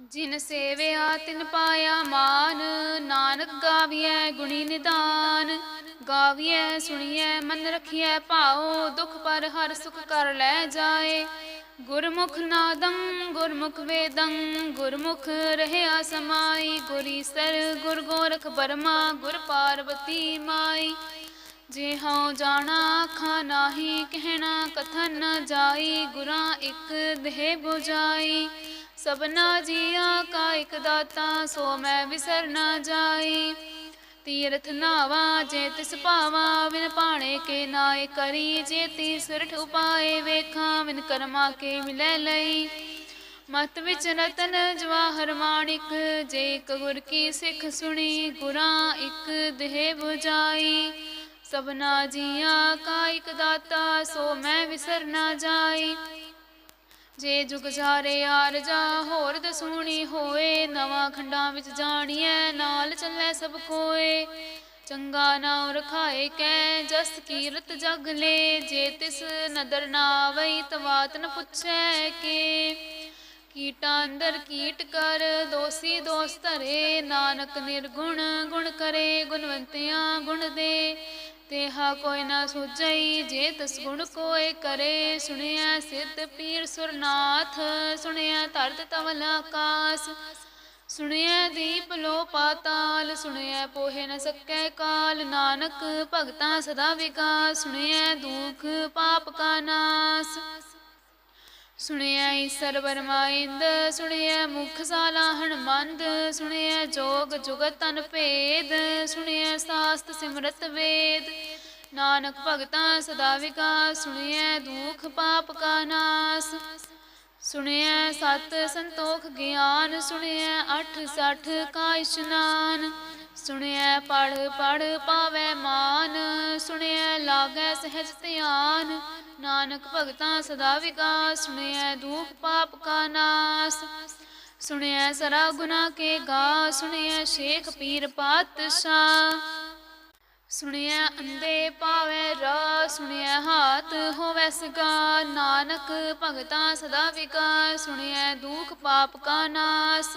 ਜਿਨ ਸੇਵਿਆ ਤਿਨ ਪਾਇਆ ਮਾਨ, ਨਾਨਕ ਗਾਵੀਐ ਗੁਣੀ ਨਿਦਾਨ। ਗਾਵੀਐ, ਸੁਣੀਐ, ਮਨ ਰਖੀਐ ਭਾਉ, ਦੁਖ ਪਰ ਹਰ ਸੁਖ ਕਰ ਲੈ ਜਾਏ। ਗੁਰਮੁਖ ਨਾਦੰ, ਗੁਰਮੁਖ ਵੇਦੰ, ਗੁਰਮੁਖ ਰਹਿਆ ਸਮਾਈ। ਗੁਰੀ ਸਰ, ਗੁਰ ਗੋਰਖ ਬਰਮਾ, ਗੁਰ ਪਾਰਵਤੀ ਮਾਈ। ਜੇ ਹਉ ਜਾਣਾ ਆਖਾਂ ਨਾਹੀ, ਕਹਿਣਾ, ਕਥਨ ਜਾਈ। ਗੁਰਾਂ ਇੱਕ ਦੇਹ 부ਜਾਈ ਸਭਨਾ ਜੀਆਂ ਕਾ ਇਕ ਦਾਤਾ, ਸੋ ਮੈਂ ਵਿਸਰ ਨਾ ਜਾਈ ਤੀਰਥ ਨਾਵਾ ਜੇ ਤਿਸ ਭਾਵਾ ਵਿਨ ਪਾਣੇ ਕੇ ਨਾਏ ਕਰੀ ਜੇ ਤੀ ਸੁਰਠ ਉਪਾਏ ਵੇਖਾਂ ਵਿਨ ਕਰਮਾ ਕੇ ਮਿਲੈ ਲਈ ਮਤ ਵਿੱਚ ਰਤਨ ਜਵਾਹਰ ਮਾਣਿਕ, ਜੇ ਇੱਕ ਗੁਰ ਕੀ ਸਿੱਖ ਸੁਣੀ, ਗੁਰਾਂ ਇੱਕ ਦੇਹ 부ਜਾਈ ਸਭਨਾ ਜੀਆਂ ਕਾ ਇਕ ਦਾਤਾ, ਸੋ ਮੈਂ ਵਿਸਰ ਨਾ ਜਾਈ ਜੇ ਜੁਗ ਜਾਰੇ ਆਰ ਜਾ ਹੋਰ ਦਸੂਣੀ ਹੋਏ, ਨਵਾਂ ਖੰਡਾਂ ਵਿੱਚ ਜਾਣੀਐ, ਨਾਲ ਚੱਲੇ ਸਭ ਕੋਏ। ਚੰਗਾ ਨਾਮ ਰਖਾਏ ਕੈ, ਜਸ ਕੀਰਤ ਜਗ ਲੈ। ਜੇ ਤਿਸ ਨਦਰ ਨਾ ਆਵਈ ਤਵਾਤ ਨ ਪੁੱਛੈ ਕੇ। ਕੀਟਾਂ ਅੰਦਰ ਕੀਟ ਕਰ, ਦੋਸੀ ਦੋਸ ਧਰੇ। ਨਾਨਕ ਨਿਰਗੁਣ ਗੁਣ ਕਰੇ, ਗੁਣਵੰਤਿਆਂ ਗੁਣ ਦੇ। ਤੇਹਾ ਕੋਈ ਨਾ ਸੋਚਈ, ਜੇ ਤਸ ਗੁਣ ਕੋਏ ਕਰੇ। ਸੁਣਿਆ ਸਿੱਧ ਪੀਰ ਸੁਰਨਾਥ, ਸੁਣਿਆ ਧਰਤ ਤਵਲ ਆਕਾਸ। ਸੁਣਿਆ ਦੀਪ ਲੋ ਪਾਤਾਲ, ਸੁਣਿਆ ਪੋਹੇ ਨ ਸਕੈ ਕਾਲ। ਨਾਨਕ ਭਗਤਾਂ ਸਦਾ ਵਿਕਾਸ ਸੁਣਿਆ ਦੁਖ ਪਾਪ ਕਾ ਨਾਸ। ਸੁਣਿਆ ਈਸਰ ਬਰਮਾਇੰਦ ਸੁਣਿਆ ਮੁਖ ਸਾਲਾ ਹਨਮੰਦ ਸੁਣਿਆ ਜੋਗ ਜੁਗਤ ਤਨ ਭੇਦ, ਸੁਣਿਆ ਸਾਸਤ ਸਿਮਰਤ ਵੇਦ। ਨਾਨਕ ਭਗਤਾਂ ਸਦਾ ਵਿਕਾਸ, ਸੁਣਿਆ ਦੁਖ ਪਾਪ ਕਾ ਨਾਸ। ਸੁਣਿਆ ਸਤ ਸੰਤੋਖ ਗਿਆਨ, ਸੁਣਿਆ ਅਠ ਸਠ ਕਾ ਇਸ਼ਨਾਨ। ਸੁਣਿਆ ਪੜ ਪੜ ਪਾਵੇ ਮਾਨ ਸੁਣਿਆ ਲਾਗੈ ਸਹਿਜ ਧਿਆਨ। ਨਾਨਕ ਭਗਤਾਂ ਸਦਾ ਵਿਕਾਸ ਸੁਣਿਆ ਦੁਖ ਪਾਪ ਕਾ ਨਾਸ। ਸੁਣਿਐ ਸਰਾ ਗੁਨਾ ਕੇ ਗਾ, ਸੁਣਿਐ ਸ਼ੇਖ ਪੀਰ ਪਾਤਸ਼ਾਹ। ਸੁਣਿਆ ਅੰਦੇ ਪਾਵੇ ਰਾ ਸੁਣਿਆ ਹਾਥ ਹੋਵੈ ਸਗਾ। ਨਾਨਕ ਭਗਤਾ ਸਦਾ ਵਿਕਾਸ ਸੁਣਿਆ ਦੁਖ ਪਾਪ ਕਾ ਨਾਸ।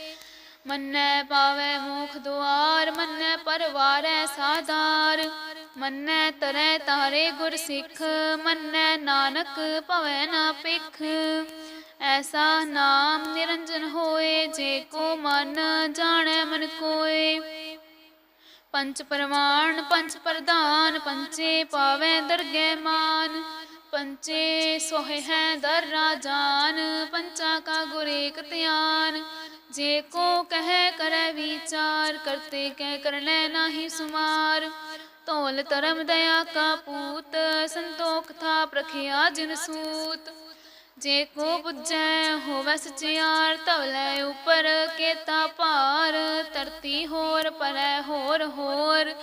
ਮੰਨੈ ਪਾਵੈ ਮੋਖ ਦੁਆਰ, ਮੰਨੈ ਪਰਵਾਰੈ ਸਾਧਾਰ। ਮੰਨੈ ਤਰੈ ਤਾਰੇ ਗੁਰ ਸਿੱਖ, ਮੰਨੈ ਨਾਨਕ ਭਵੈ ਨਾ ਪਿਖ ਐਸਾ ਨਾਮ ਨਿਰੰਜਨ ਹੋਏ, ਜੇ ਕੋ ਮਨ ਜਾਣੈ ਮਨ ਕੋਏ। ਪੰਚ ਪਰਮਾਨ ਪੰਚ ਪ੍ਰਧਾਨ, ਪੰਚੇ ਪਾਵੈ ਦਰਗਹਿ ਮਾਨ। ਪੰਚੇ ਸੋਹਿ ਹੈ ਦਰ ਰਾਜਾਨ ਪੰਚਾ ਕਾ ਗੁਰ ਏਕ ਧਿਆਨ। ਜੇ ਕੋ ਕਹੈ ਕਰੈ ਵਿਚਾਰ, ਕਰਤੇ ਕਹਿ ਕਰ ਲੈ ਨਾਹੀ ਸੁਮਾਰ। ਤੋਲ ਧਰਮ ਦਇਆ ਕਾ ਪੂਤ, ਸੰਤੋਖ ਥਾ ਪ੍ਰਖਿਆ ਜਿਨ ਸੂਤ। ਜੇ ਕੋ ਬੁੱਝੈ ਹੋਵੈ ਸਚਿਆਰ ਧਵਲੇ ਉਪਰ ਕੇਤਾ ਭਾਰ। ਧਰਤੀ ਹੋਰ ਪਰੈ ਹੋਰ ਹੋਰ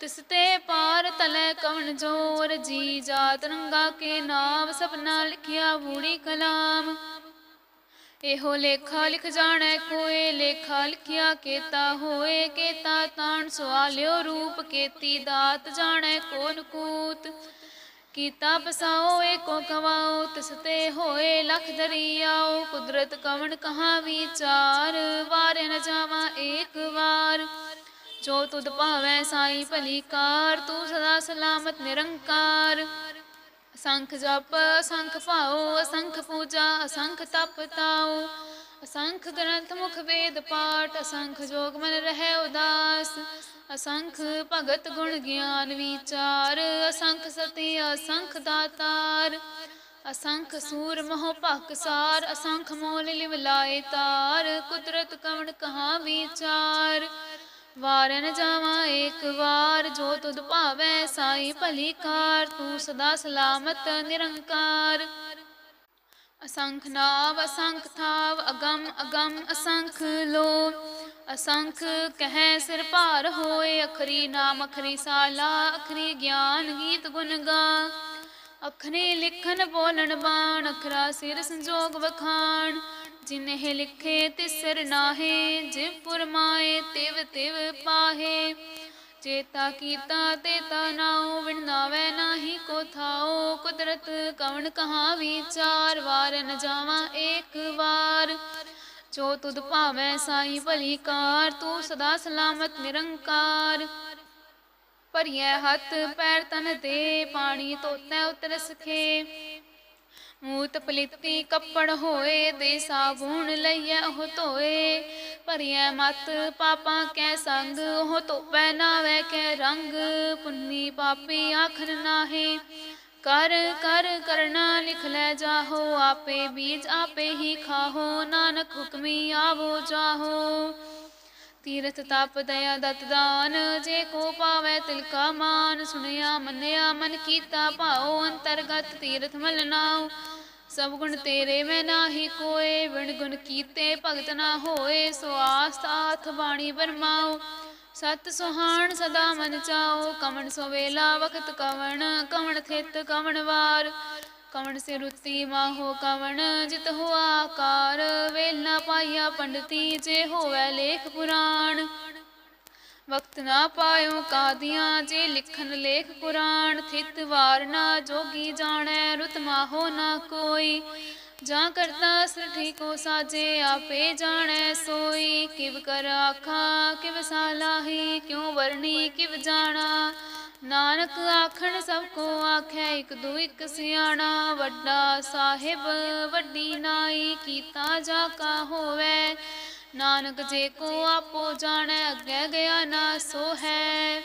ਤਿਸ ਤੇ ਪਾਰ ਤਲੈ ਕਵਣ ਜੋਰ, ਜੀ ਜਾਤ ਰੰਗਾ ਕੇ ਨਾਮ ਸਪਨਾ ਲਿਖਿਆ ਬੂੜੀ ਕਲਾਮ। ਇਹੋ ਲੇਖਾ ਲਿਖ ਜਾਣੈ ਕੋਏ, ਲੇਖਾ ਲਿਖਿਆ ਕੇਤਾ ਹੋਏ, ਕੇਤਾ ਤਾਣ ਸਵਾਲਿਓ ਰੂਪ, ਕੇਤੀ ਦਾਤ ਜਾਣੈ ਕੋਨ ਕੂਤ। ਕੀਤਾ ਪਸਾਓ, ਏਕੋ ਕਵਾਓ ਤਿਸ ਤੇ ਹੋਏ, ਲਖ ਦਰਿਆਓ, ਕੁਦਰਤ ਕਵਣ ਕਹਾ ਵਿਚਾਰ, ਵਾਰੇ ਨ ਜਾਵਾ ਏਕ ਵਾਰ। ਜੋ ਤੁਧ ਭਾਵੈ ਸਾਈ ਭਲੀ ਕਾਰ, ਤੂੰ ਸਦਾ ਸਲਾਮਤ ਨਿਰੰਕਾਰ। ਅਸੰਖ ਜਪ, ਅਸੰਖ ਭਾਉ, ਅਸੰਖ ਪੂਜਾ, ਅਸੰਖ ਤਪ ਤਾਉ। ਅਸੰਖ ਗ੍ਰੰਥ ਮੁਖ ਵੇਦ ਪਾਠ, ਅਸੰਖ ਜੋਗ ਮਨ ਰਹਿ ਉਦਾਸ। ਅਸੰਖ ਭਗਤ ਗੁਣ ਗਿਆਨ ਵਿਚਾਰ, ਅਸੰਖ ਸਤੀ, ਅਸੰਖ ਦਾਤਾਰ। ਅਸੰਖ ਸੂਰ ਮੋਹ ਭਖ ਅਸੰਖ ਮੋਲ ਲਿਵ ਲਾਏ ਤਾਰ। ਕੁਦਰਤ ਕਵਣ ਕਹਾ ਵਿਚਾਰ। ਵਾਰਨ ਜਾਵਾਂ ਏਕ ਵਾਰ ਜੋ ਤੁਧ ਭਾਵੈ ਸਾਈ ਭਲੀ ਕਾਰ ਤੂੰ ਸਦਾ ਸਲਾਮਤ ਨਿਰੰਕਾਰ। ਅਸੰਖ ਨਾਵ, ਅਸੰਖ ਥਾਵ, ਅਗੰਮ ਅਗੰਮ, ਅਸੰਖ ਲੋ ਅਸੰਖ ਕਹੈ ਸਿਰ ਭਾਰ ਹੋਏ, ਅਖਰੀ ਨਾਮ, ਅਖਰੀ ਸਾਲਾ, ਅਖਰੀ ਗਿਆਨ ਗੀਤ ਗੁਣ ਗਾ। ਅਖਰੀ ਲਿਖਨ ਬੋਲਣ, ਬਾਣ, ਅਖਰਾ ਸਿਰ ਸੰਜੋਗ ਵਖਾਣ। ਜਿਨਹਿ ਲਿਖੇ ਤਿਸਰ ਨਾਹੇ ਜਿਵ ਪੁਰਮਾਏ ਤਿਵ ਤਿਵ ਪਾਹੇ। ਚੇਤਾ ਕੀਤਾ ਤੇ ਤਾ ਵਿਣਾਵੇ ਨਾਹੀ ਕੋ ਥਾਉ। ਕੁਦਰਤ ਕਵਣ ਕਹਾ ਵਿਚਾਰ, ਵਾਰ ਨ ਜਾਵਾਂ ਏਕ ਵਾਰ। ਜੋ ਤੁਧ ਭਾਵੈ ਸਾਈ ਭਲੀ ਕਾਰ, ਤੂੰ ਸਦਾ ਸਲਾਮਤ ਨਿਰੰਕਾਰ। ਭਰੀਐ ਹੱਥ, ਪੈਰ ਤਨ ਤੇ ਪਾਣੀ ਧੋਤੈ ਉਤਰ ਸਖੇ ਮੂਤ ਪਲਿੱਤੀ ਕੱਪੜ ਹੋਏ, ਦੇ ਸਾਬੂਣ ਲਈਐ ਉਹ ਧੋਏ। ਭਰੀਐ ਮਤ ਪਾਪਾਂ ਕੈ ਸੰਗ, ਉਹ ਧੋਪੈ ਨਾਵੇ ਕੈ ਰੰਗ। ਪੁੰਨੀ ਪਾਪੀ ਆਖਰ ਨਾਹੀ। ਕਰ ਕਰ, ਕਰਨਾ ਲਿਖ ਲੈ ਜਾਹੋ, ਆਪੇ ਬੀਜ ਆਪੇ ਹੀ ਖਾਹੋ। ਨਾਨਕ ਹੁਕਮੀ ਆਵੋ ਜਾਹੋ। ਤੀਰਥ ਤਪ ਦਇਆ ਦਤ ਦਾਨ, ਜੇ ਕੋ ਪਾਵੇ ਤਿਲ ਕਾ ਮਾਨ, ਸੁਣਿਆ, ਮੰਨਿਆ, ਮਨ ਕੀਤਾ ਭਾਉ, ਅੰਤਰਗਤ ਤੀਰਥ ਮਲ ਨਾਉ। ਸਭ ਗੁਣ ਤੇਰੇ ਮੈਂ ਨਾਹੀ ਕੋਏ ਵਿਣ ਗੁਣ ਕੀਤੇ ਭਗਤ ਨਾ ਹੋਏ, ਸੋ ਆਸ ਬਾਣੀ ਬਰਮਾਉ ਸਤ ਸੁਹਾਣ ਸਦਾ ਮਨ ਚਾਓ ਕਵਣ ਸੋ ਵੇਲਾ ਵਖਤ ਕਵਣ ਕਵਣ ਥਿਤ ਕਵਣ ਵਾਰ। ਕਵਣ ਸੇ ਰੁੱਤੀ ਮਾਹੋ, ਕਵਣ ਜਿਤ ਹੋ ਆਕਾਰ। ਵੇਲਾ ਪਾਇਆ ਪੰਡਤੀ, ਜੇ ਹੋਵੇ ਲੇਖ ਪੁਰਾਣ। ਵਕਤ ਨਾ ਪਾਇਓ ਕਾਦੀਆਂ ਜੇ ਲਿਖਨ ਲੇਖ ਪੁਰਾਣ, ਥਿਤ ਵਾਰ ਨਾ ਜੋਗੀ ਜਾਣੈ, ਰੁਤ ਮਾਹੋ ਨਾ ਕੋਈ। ਜਾਂ ਕਰਤਾ ਸ੍ਰਿਠੀ ਕੋ ਸਾਜੇ, ਆਪੇ ਜਾਣੈ ਸੋਈ। ਕਿਵ ਕਰ ਆਖਾ, ਕਿਵ ਸਾਲਾਹੀ, ਕਿਉ ਵਰਣੀ, ਕਿਵ ਜਾਣਾ। ਨਾਨਕ ਆਖਣ ਸਭ ਕੋ ਆਖੈ, ਇਕ ਦੂ ਇਕ ਸਿਆਣਾ। ਵੱਡਾ ਸਾਹਿਬ, ਵੱਡੀ ਨਾਈ, ਕੀਤਾ ਜਾ ਕਾ ਹੋਵੇ। ਨਾਨਕ ਜੇ ਕੋ ਆਪੋ ਜਾਣੈ, ਅੱਗੇ ਗਿਆ ਨਾ ਸੋ ਹੈ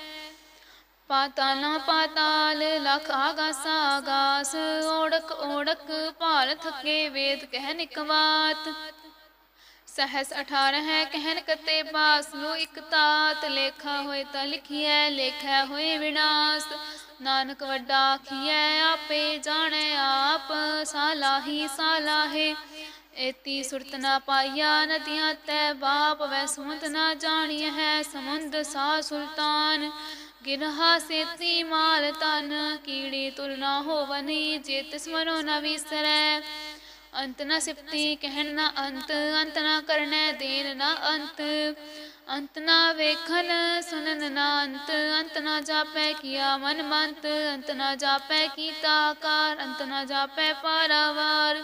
ਪਾਤਾਲਾ ਪਾਤਾਲ, ਲਖ ਆਗਾਸ ਆਗਾਸ ਓੜਕ ਓੜਕ ਭਾਲ ਥਕੇ ਵੇਦ ਕਹਿ ਨਿਕਵਾਤ ਸਹਸ 18 ਹੈ ਕਹਿਨ ਕਤੇ ਬਾਸ, ਲੋ ਇਕ ਤਾਤ। ਲੇਖਾ ਹੋਏ ਤਾਂ ਲਿਖੀਐ, ਲੇਖੈ ਹੋਏ ਵਿਨਾਸ਼। ਨਾਨਕ ਵੱਡਾ ਆਖੀਐ, ਆਪੇ ਜਾਣੈ ਆਪ, ਸਾਲਾਹੀ ਸਾਲਾਹੇ। ਏਤੀ ਸੁਰਤ ਨਾ ਪਾਈਆ, ਨਦੀਆਂ ਤੈ ਬਾਪ ਵੈ ਸੁਮਤ ਨਾ ਜਾਣੀਐ ਹੈ ਸਮੁੰਦ ਸਾ ਸੁਲਤਾਨ। ਗਿਰਹਾ ਸੇਤੀ ਮਾਲ ਤਨ ਕੀੜੀ ਤੁਲਨਾ ਹੋਵਨੀ ਜੇ ਤਿਸ ਮਨੋ ਨ ਵਿਸਰੈ। ਅੰਤ ਨ ਸਿਫਤੀ ਕਹਿਣ ਨਾ ਅੰਤ ਅੰਤ ਨਾ ਕਰਨੈ ਦੇਨ ਨਾ ਅੰਤ। ਅੰਤ ਨਾ ਵੇਖਨ ਸੁਨਨ ਨਾ ਅੰਤ ਅੰਤ ਨਾ ਜਾਪੈ ਕੀਆ ਮਨ ਮੰਤ। ਅੰਤ ਨਾ ਜਾਪੈ ਕੀਤਾ ਆਕਾਰ, ਅੰਤ ਨਾ ਜਾਪੈ ਪਾਰਾਵਾਰ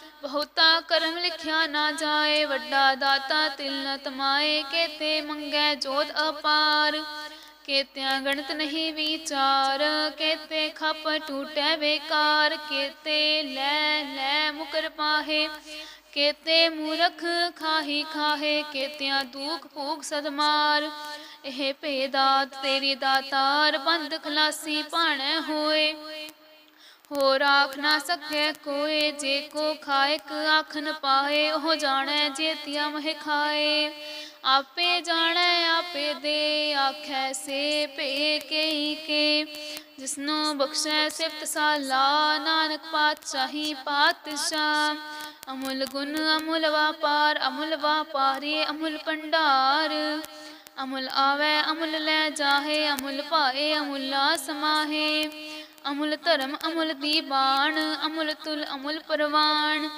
ਬਹੁਤਾ ਕਰਮ ਲਿਖਿਆ ਨਾ ਜਾਏ, ਵੱਡਾ ਦਾਤਾ ਤਿਲ ਨ ਤਮਾਏ, ਕੇਤੇ ਮੰਗੈ ਜੋਤ ਅਪਾਰ। ਕੇਤਿਆਂ ਗਣਤ ਨਹੀਂ ਵਿਚਾਰ, ਕੇਤੇ ਖਪ ਟੂਟੈ ਬੇਕਾਰ। ਕੇਤੇ ਲੈ ਲੈ ਮੁਕਰ ਪਾਹੇ, ਕੇਤੇ ਮੂਰਖ ਖਾਹੀ ਖਾਹੇ, ਕੇਤਿਆਂ ਦੂਖ ਭੂਖ ਸਦਮਾਰ। ਇਹ ਭੇਦਾਤ ਤੇਰੀ ਦਾਤਾਰ, ਬੰਦ ਖਲਾਸੀ ਭਾਣੈ ਹੋਏ। ਹੋਰ ਆਖ ਨਾ ਸਕੇ ਕੋਏ, ਜੇ ਕੋ ਖਾਇਕ ਆਖ ਨ ਪਾਏ, ਉਹ ਜਾਣੈ ਜੇ ਜੇਤੀਆ ਮਹਿ ਖਾਏ। ਆਪੇ ਜਾਣੈ, ਆਪੇ ਦੇ, ਆਖੈ ਸੇ ਭੇ ਕਈ ਕੇ। ਜਿਸਨੂੰ ਬਖਸ਼ੈ ਸਿਫਤ ਸਾਲਾ, ਨਾਨਕ ਪਾਤਸ਼ਾਹੀ ਪਾਤਸ਼ਾਹ। ਅਮੁੱਲ ਗੁਣ ਅਮੁੱਲ ਵਾਪਾਰ, ਅਮੁੱਲ ਵਾਪਾਰੀ, ਅਮੁੱਲ ਭੰਡਾਰ। ਅਮੁੱਲ ਆਵੇ, ਅਮੁੱਲ ਲੈ ਜਾਹੇ, ਅਮੁੱਲ ਭਾਏ, ਅਮੁੱਲਾ ਸਮਾਹੇ। ਅਮੁਲ ਧਰਮ, ਅਮੁੱਲ ਦੀਬਾਨ ਅਮੁਲ ਤੁਲ, ਅਮੁਲ ਪਰਵਾਨ।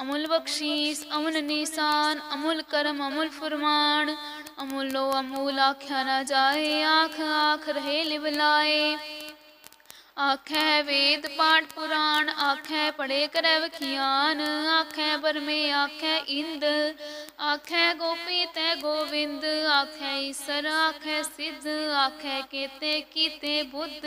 ਅਮੁਲ ਬਖਸ਼ੀਸ ਅਮਨ ਨਿਸ਼ਾਨ, ਅਮੁਲ ਕਰਮ, ਅਮੁੱਲ ਫਰਮਾਨ। ਅਮੁੱਲੋ ਅਮੂਲ ਆਖਿਆ ਨਾ ਜਾਏ, ਆਖ ਆਖ ਰਹੇ ਲਿਵਲਾਏ ਆਖੈ ਵੇਦ ਪਾਠ ਪੁਰਾਣ, ਆਖੈ ਪੜੇ ਕਰੈ ਵਖਿਆਨ। ਆਖੈ ਬਰਮੇ ਆਖੈ ਇੰਦ। ਆਖੈ ਗੋਪੀ ਤੈ ਗੋਵਿੰਦ। ਆਖੈ ਈਸਰ, ਆਖੈ ਸਿੱਧ। ਆਖੈ ਕੇਤੇ ਕੀਤੇ ਬੁੱਧ।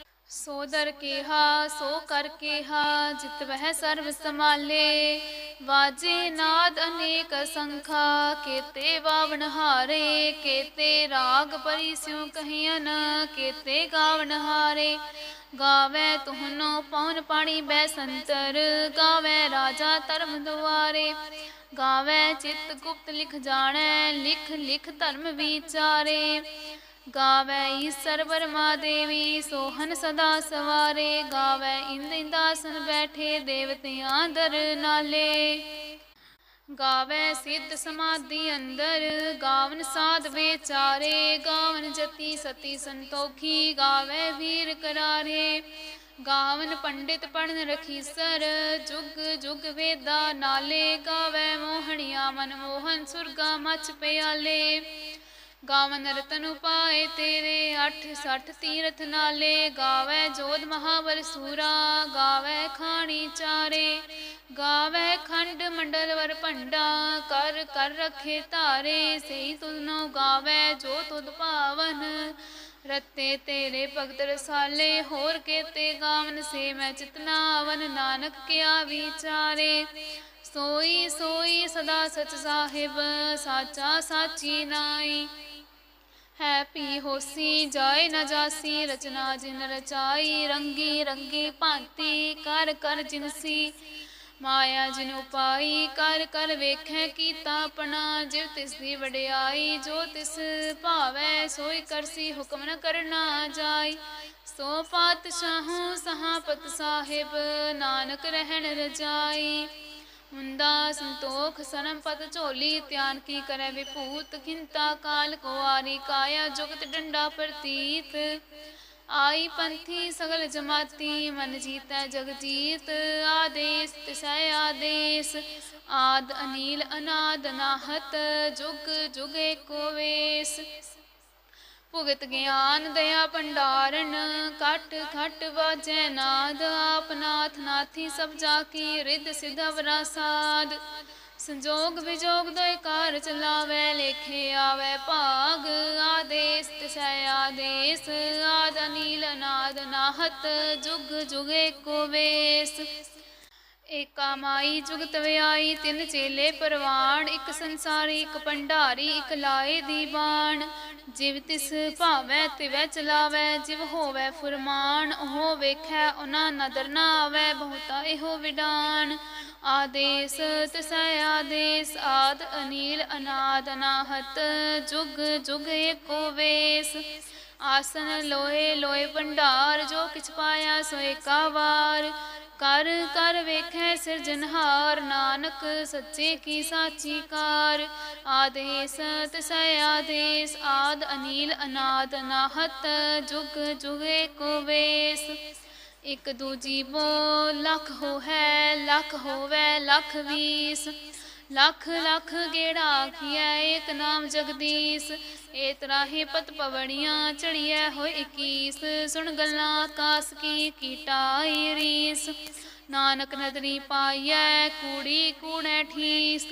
ਸੋ ਦਰ ਕੇਹਾ, ਸੋ ਕਰ ਕੇਹਾ, ਜਿਤ ਵਹਿ ਸਰਬ ਸਮਾਲੇ ਵਾਜੇ ਨਾਦ ਅਨੇਕ ਸੰਖਾ, ਕੇਤੇ ਬਾਵਨ ਹਾਰੇ, ਕੇਤੇ ਰਾਗ ਪਰੀ ਸਿਉ ਕਹੀਨ ਕੇਤੇ ਗਾਵਨ ਹਾਰੇ। ਗਾਵੇ ਤੁਹਨੋ ਪਉਨ ਪਾਣੀ ਬੈ ਸੰਤਰ, ਗਾਵੇ ਰਾਜਾ ਧਰਮ ਦੁਆਰੇ। ਗਾਵੇ ਚਿਤ ਗੁਪਤ ਲਿਖ ਜਾਣੈ, ਲਿਖ ਲਿਖ ਧਰਮ ਵਿਚਾਰੇ। ਗਾਵੇ ਈਸਰ ਵਰਮਾ ਦੇਵੀ ਸੋਹਨ ਸਦਾ ਸਵਾਰੇ। ਗਾਵੈ ਇੰਦ ਇੰਦਾਸਨ ਬੈਠੇ, ਦੇਵਤਿਆਂ ਦਰ ਨਾਲੇ। ਗਾਵੈ ਸਿੱਧ ਸਮਾਧੀ ਅੰਦਰ, ਗਾਵਨ ਸਾਧ ਵਿਚਾਰੇ। ਗਾਵਨ ਜਤੀ ਸਤੀ ਸੰਤੋਖੀ, ਗਾਵੈ ਵੀਰ ਕਰਾਰੇ। ਗਾਵਨ ਪੰਡਿਤ ਪੜਨ ਰਖੀਸਰ ਜੁਗ ਜੁਗ ਵੇਦਾ ਨਾਲੇ। ਗਾਵੈ ਮੋਹਣੀਆਂ ਮਨ ਮੋਹਨ ਸੁਰਗਾ ਮਚ ਪਿਆਲੇ। ਗਾਵਨ ਰਤਨ ਉਪਾਏ ਤੇਰੇ 8 60 ਤੀਰਥ ਨਾਲੇ। ਗਾਵੇ ਜੋਧ ਮਹਾਵਰ ਸੂਰਾ, ਗਾਵੇ ਖਾਣੀ ਚਾਰੇ। ਗਾਵੇ ਖੰਡ ਮੰਡਲ ਵਰ ਭੰਡਾ, ਕਰ ਕਰ ਰਖੇ ਧਾਰੇ। ਸਈ ਤੁਧਨੋ ਗਾਵੇ ਜੋ ਤੁਧ ਭਾਵਨ। ਰਤੇ ਤੇਰੇ ਭਗਤ ਰਸਾਲੇ, ਹੋਰ ਕੇਤੇ ਗਾਵਨ ਸੇ ਮੈਂ ਚਿਤਨਾ ਨਾਨਕ ਕਿਆ ਵਿਚਾਰੇ। ਸੋਈ ਸੋਈ ਸਦਾ ਸਚ ਸਾਹਿਬ, ਸਾਚਾ ਸਾਚੀ ਨਾਈ। ਹੈ ਪੀ ਹੋਸੀ, ਜਾਏ ਨਾ ਜਾਸੀ, ਰਚਨਾ ਜਿਨ ਰਚਾਈ, ਰੰਗੀ ਰੰਗੀ ਭਾਂਤੀ, ਕਰ ਕਰ ਜਿਨਸੀ। ਮਾਇਆ ਜਿਨ ਉਪਾਈ, ਕਰ ਕਰ ਵੇਖੈ ਕੀਤਾ ਆਪਣਾ ਜਿਵ ਤਿਸ ਦੀ ਵਡਿਆਈ, ਜੋ ਤਿਸ ਭਾਵੈ, ਸੋਈ ਕਰਸੀ, ਹੁਕਮ ਨ ਕਰਨਾ ਜਾਈ। ਸੋ ਪਾਤਸ਼ਾਹੂ ਸਹਾਪਤ ਸਾਹਿਬ, ਨਾਨਕ ਰਹਿਣ ਰਜਾਈ। ਹੁੰਦਾ ਸੰਤੋਖ ਸਰਮ ਪਤ ਝੋਲੀ, ਧਿਆਨ ਕੀ ਕਰੈ ਵਿਭੂਤ ਕਿੰਤਾ ਕਾਲ, ਕੁਆਰੀ ਕਾਇਆ, ਜੁਗਤ ਡੰਡਾ ਪ੍ਰਤੀਤ। ਆਈ ਪੰਥੀ ਸਗਲ ਜਮਾਤੀ, ਮਨ ਜੀਤੈ ਜਗ ਜੀਤ ਆਦੇਸ, ਤਿਸੈ ਆਦੇਸ, ਆਦ ਅਨੀਲ ਅਨਾਦ ਨਾਹਤ, ਜੁਗ ਜੁਗ ਏਕੋ ਭੁਗਤ ਗਿਆਨ ਦਇਆ ਭੰਡਾਰਨ, ਕਟ ਖਟ ਵਾਜੈ ਨਾਦ, ਆਪ ਨਾਥੀ ਸਭ ਜਾ ਕੀ ਰਿੱਧ ਸਿਧ ਅਵਰਾ ਸਾਧ ਸੰਜੋਗ ਵਿਜੋਗ ਦੋਇ ਕਾਰ ਚਲਾਵੇ, ਲੇਖੇ ਆਵੇ ਭਾਗ, ਆਦੇਸ ਤਿਸੈ ਆਦੇਸ, ਆਦ ਅਨੀਲ ਅਨਾਦ ਨਾਹਤ, ਜੁਗ ਜੁਗ ਏਕੋ ਵੇਸ। ਏਕਾ ਮਾਈ ਜੁਗਤ ਵਿਆਈ, ਤਿੰਨ ਚੇਲੇ ਪਰਵਾਣ, ਇੱਕ ਸੰਸਾਰੀ, ਇੱਕ ਭੰਡਾਰੀ, ਇੱਕ ਲਾਏ ਦੀਵਾਨ ਜਿਵ ਤਿਸ ਭਾਵੈ, ਤਿਵੈ ਚਲਾਵੈ, ਜਿਵ ਹੋਵੈ ਫੁਰਮਾਨ, ਉਹ ਵੇਖੈ, ਉਹਨਾਂ ਨਦਰ ਨਾ ਆਵੈ, ਬਹੁਤਾ ਇਹੋ ਵਿਡਾਨ ਆਦੇਸ, ਤਿਸੈ ਆਦੇਸ, ਆਦ ਅਨੀਲ, ਅਨਾਦ ਅਨਾਹਤ, ਜੁਗ ਜੁਗ ਏਕੋ ਵੇਸ। ਆਸਨ ਲੋਏ ਲੋਏ ਭੰਡਾਰ, ਜੋ ਕਿਛ ਪਾਇਆ ਸੋ ਏਕਾ ਵਾਰ। ਕਰ ਕਰ ਵੇਖੈ ਸਿਰਜਨਹਾਰ ਨਾਨਕ, ਸੱਚੇ ਕੀ ਸਾਚੀ ਕਾਰ। ਆਦੇਸ ਤਿਸੈ ਆਦੇਸ ਆਦ ਅਨੀਲ ਅਨਾਦ ਨਾਹਤ, ਜੁਗ ਜੁਗ ਏਕੋ ਵੇਸ। ਇਕ ਦੂਜੀ ਬੋ, ਲੱਖ ਹੋ ਹੈ ਲੱਖ ਹੋਵੇ, ਲੱਖ ਵੀਸ। ਲੱਖ ਲੱਖ ਗੇੜਾ ਕੀਐ ਏਕ ਨਾਮ ਜਗਦੀਸ਼। ਏ ਤਰਾਹੇ ਪਤ ਪਵੜੀਆਂ ਚੜੀਐ ਹੋਏ 21 ਸੁਣ ਗੱਲਾਂ ਆਕਾਸ ਕੀ ਕੀਟਾਈ ਰੀਸ। ਨਾਨਕ ਨਦਰੀ ਪਾਈਐ, ਕੂੜੀ ਕੂੜੈ ਠੀਸ।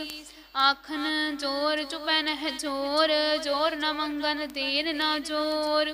ਆਖਨ ਜੋਰ ਚੁਪੈ ਨਹਿ ਜੋਰ ਜੋਰ ਨ ਮੰਗਨ ਦੇਨ ਨਾ ਜੋਰ।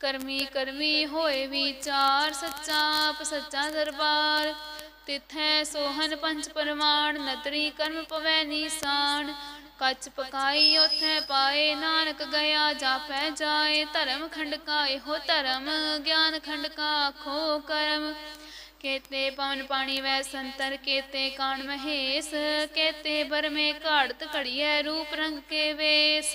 ਕਰਮੀ ਕਰਮੀ ਹੋਏ ਵਿਚਾਰ ਸੱਚਾ, ਆਪ ਸੱਚਾ ਦਰਬਾਰ। ਤਿਥੈ ਸੋਹਨ ਪੰਚ ਪਰਮਾਨ ਨਤਰੀ ਕਰਮ ਪਵੈ ਨੀਸਾਨ। ਕੱਚ ਪਕਾਈ ਉਥੈ ਪਾਏ, ਨਾਨਕ ਗਿਆ ਜਾਪੈ ਜਾਏ। ਧਰਮ ਖੰਡ ਕਾ ਇਹੋ ਧਰਮ, ਗਿਆਨ ਖੰਡ ਕਾ ਆਖੋ ਕਰਮ। ਕੇਤੇ ਪਵਨ ਪਾਣੀ ਵੈ ਸੰਤਰ, ਕੇਤੇ ਕਾਣ ਮਹੇਸ਼। ਕੇਤੇ ਬਰਮੇ ਘਾੜਤ ਘੜੀਐ ਰੂਪ ਰੰਗ ਕੇ ਵੇਸ।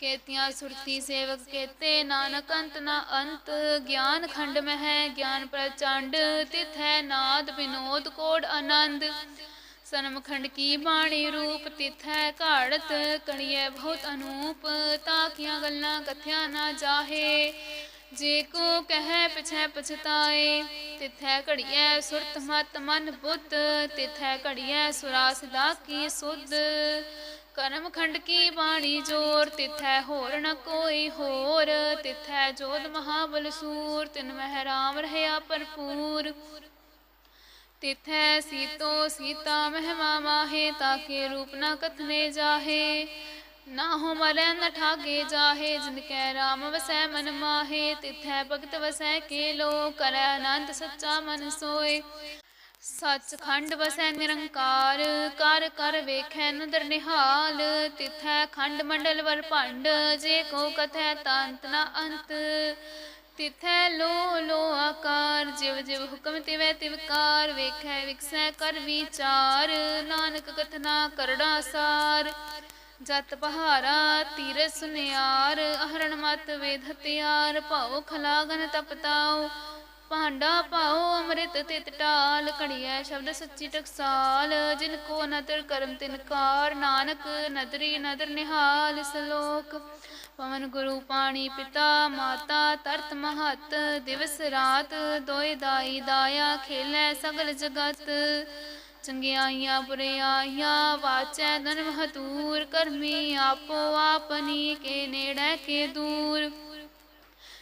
ਕੇਤੀਆਂ ਸੁਰਤੀ ਸੇਵਕ ਕੇਤੇ, ਨਾਨਕ ਅੰਤ ਨਾ ਅੰਤ, ਗਿਆਨ ਖੰਡ ਮਹਿ, ਗਿਆਨ ਪ੍ਰਚੰਡ, ਤਿਥੈ ਨਾਦ ਵਿਨੋਦ ਕੋੜ ਆਨੰਦ। ਸਨਮਖੰਡ ਕੀ ਬਾਣੀ ਰੂਪ, ਤਿਥੈ ਘਾੜਤ, ਕਣੀਐ ਬਹੁਤ ਅਨੂਪ ਤਾਕੀਆਂ ਗੱਲਾਂ ਕਥਿਆ ਨਾ ਜਾਹੇ। ਜੇ ਕੋ ਕਹੈ ਪਿਛੈ ਪਛਤਾਏ, ਤਿਥੈ ਘੜੀਐ ਸੁਰਤ ਮਤ ਮਨ ਬੁੱਧ ਤਿਥੈ ਘੜੀਐ ਸੁਰਾਸ ਦਾ ਕੀ ਸੁਧ। ਕਰਮ ਖੰਡ ਕੀ ਬਾਣੀ ਜੋਰ? ਤਿਥੈ ਹੋਰ ਨ ਕੋਈ ਹੋਰ। ਤਿਥੈ ਜੋਤ ਮਹਾਬਲ ਸੂਰ। ਤਿਨ ਮਹਿ ਰਾਮ ਰਹਿਆ ਭਰਪੂਰ। ਤਿਥੈ ਸੀਤੋ ਸੀਤਾ ਮਹਿਮਾ ਮਾਹੇ ਤਾਕੇ ਰੂਪ ਨ ਕਥਨੇ ਜਾਹੇ। ਨਾ ਹੋ ਮਰੈ ਨ ਠਾਗੇ ਜਾਹੇ, ਜਿਨ ਕੈ ਰਾਮ ਵਸੈ ਮਨ ਮਾਹੇ। ਤਿਥੈ ਭਗਤ ਵਸੈ ਕੇ ਲੋ ਕਰੈ ਆਨੰਦ ਸੱਚਾ ਮਨ ਸੋਏ। ਸੱਚ ਖੰਡ ਵਸੈ ਨਿਰੰਕਾਰ, ਕਰ ਕਰ ਵੇਖੈ ਨਦਰ ਨਿਹਾਲ, ਤਿਥੈ ਖੰਡ ਮੰਡਲ ਵਰ ਭੰਡ, ਜੇ ਕੋ ਕਥੈ ਤੰਤ ਨ ਅੰਤ। ਤਿਥੈ ਲੋ ਲੋ ਆਕਾਰ, ਜਿਵ ਜਿਵ ਹੁਕਮ ਤਿਵੈ ਤਿਵਕਾਰ ਵੇਖੈ ਵਿਕਸੈ ਕਰ ਵਿਚਾਰ, ਨਾਨਕ ਕਥਨਾ ਕਰੜਾ ਸਾਰ। ਜਤ ਪਹਾਰਾ ਤੀਰ ਸੁਨਿਆਰ ਅਹਰਣ ਮਤ ਵੇਧ ਹਤਿਆਰ ਭਾਉ ਖਲਾਗਨ ਤਪਤਾਉ। ਭਾਂਡਾ ਪਾਓ ਅੰਮ੍ਰਿਤ ਤਿਤ ਟਾਲ ਘੜੀਐ ਸ਼ਬਦ ਸੱਚੀ ਟਕਸਾਲ, ਜਿਨ ਕੋ ਨਦਰ ਕਰਮ ਤਿਨ ਕਾਰ, ਨਾਨਕ ਨਦਰੀ ਨਦਰ ਨਿਹਾਲ ਸਲੋਕ। ਪਵਨ ਗੁਰੂ ਪਾਣੀ ਪਿਤਾ, ਮਾਤਾ ਤਰਤ ਮਹਤ, ਦਿਵਸ ਰਾਤ ਦੋਇ ਦਾਈ ਦਾਇਆ, ਖੇਲੇ ਸਗਲ ਜਗਤ। ਚੰਗਿਆਈਆਂ ਬੁਰਿਆਈਆਂ ਵਾਚੈ ਧਨ ਮਹਤੂਰ, ਕਰਮੀ ਆਪੋ ਆਪਨੀ ਕੇ ਨੇੜੇ ਕੇ ਦੂਰ।